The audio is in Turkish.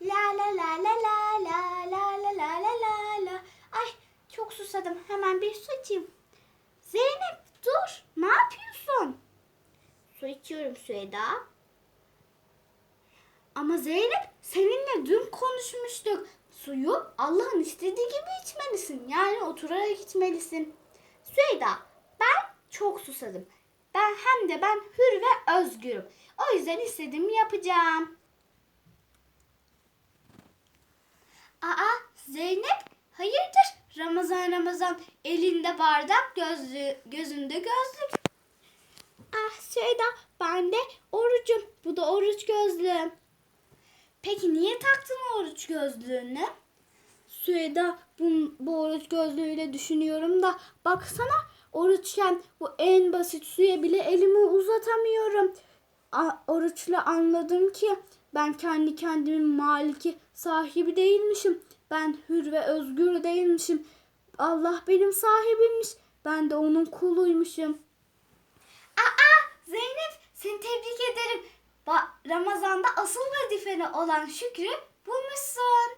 La la la la la la la la la la la la. Ay çok susadım. Hemen bir su içeyim. Zeynep dur. Ne yapıyorsun? Su içiyorum Süheda. Ama Zeynep seninle dün konuşmuştuk. Suyu Allah'ın istediği gibi içmelisin. Yani oturarak içmelisin. Süheyda ben çok susadım. Ben hem de ben hür ve özgürüm. O yüzden istediğimi yapacağım. Aa Zeynep hayırdır? Ramazan Ramazan elinde bardak gözlü, gözünde gözlük. Ah Süheyda ben de orucum. Bu da oruç gözlüğüm. Peki niye taktın oruç gözlüğünü? Süheyda bu, bu oruç gözlüğüyle düşünüyorum da baksana oruçken bu en basit suya bile elimi uzatamıyorum. A, oruçla anladım ki ben kendi kendimin maliki sahibi değilmişim. Ben hür ve özgür değilmişim. Allah benim sahibimmiş. Ben de onun kuluymuşum. Aa Zeynep seni tebrik ederim. Ba- Ramazan'da asıl vazifeni olan şükrü bulmuşsun.